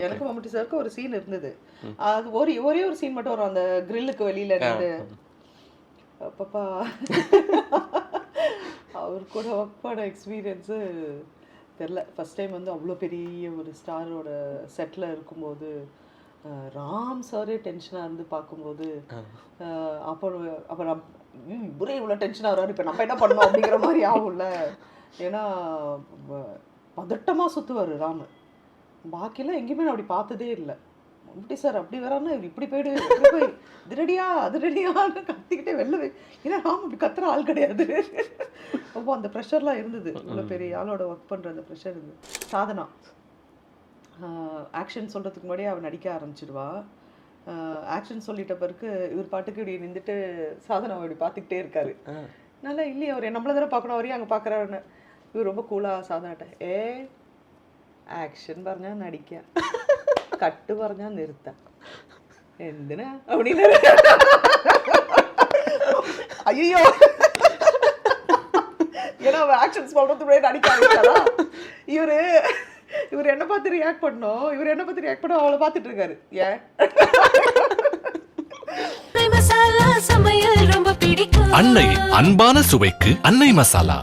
எனக்கு மம்முட்டி சாருக்கு ஒரு சீன் இருந்தது. அது ஒரு ஒரே ஒரு சீன் மட்டும் வரும். அந்த கிரில்லுக்கு வெளியில இருந்து. அப்பப்பா. அவர் கூட ஒர்க் பண்ண எக்ஸ்பீரியன்ஸு தெரில ஃபர்ஸ்ட் டைம் வந்து அவ்வளோ பெரிய ஒரு ஸ்டாரோட செட்டில் இருக்கும்போது ராம் சாரே டென்ஷனாக இருந்து பார்க்கும்போது அப்புறம் அப்புறம் இவரே இவ்வளோ டென்ஷனாக வராரு இப்போ நம்ம என்ன பண்ணோம் அப்படிங்கிற மாதிரி ஆகும்ல. ஏன்னா வ- பதட்டமா சுற்றுவார் ராமு. பாக்கியெல்லாம் எங்கேயுமே நான் அப்படி பார்த்ததே இல்லை. அப்படி சார் அப்படி வரான்னா இவர் இப்படி போயிடு இப்படி போய் திருடியா திருடியான்னு கத்திக்கிட்டே வெளில போய். ஏன்னா ராம் இப்படி கத்துற ஆள் கிடையாது. ரொம்ப அந்த ப்ரெஷர்லாம் இருந்தது. இவ்வளோ பெரிய ஆளோட ஒர்க் பண்ணுற அந்த ப்ரெஷர் இருந்தது சாதனா. ஆக்ஷன் சொல்கிறதுக்கு முன்னாடியே அவன் நடிக்க ஆரம்பிச்சிடுவா. ஆக்ஷன் சொல்லிட்ட பிறகு இவர் பாட்டுக்கு இப்படி நின்றுட்டு சாதனா இப்படி பார்த்துக்கிட்டே இருக்காரு. நல்லா இல்லையே அவர் நம்மள தானே பார்க்கணும் அவரையும் அங்கே பார்க்குறாருன்னு. இவர் ரொம்ப கூலாக சாதனாட்ட ഏ ആക്ഷൻ പറഞ്ഞാൽ നടിക്ക കട്ട് പറഞ്ഞാൽ നിർത്താം എന്തിനാ அப்படின்னு ஐயோ ஏன்னா அவன் ஆக்ஷன்ஸ் சொல்றது முன்னாடி நடிக்க ஆரம்பிச்சாரா இவரு இவர் என்ன பார்த்து ரியாக்ட் பண்ணோம் இவர் என்ன பார்த்து ரியாக்ட் பண்ணோம் அவளை பார்த்துட்டு இருக்காரு ஏன் மசாலா சமையல் ரொம்ப பிடிக்கும் அன்னை அன்பான சுவைக்கு அன்னை மசாலா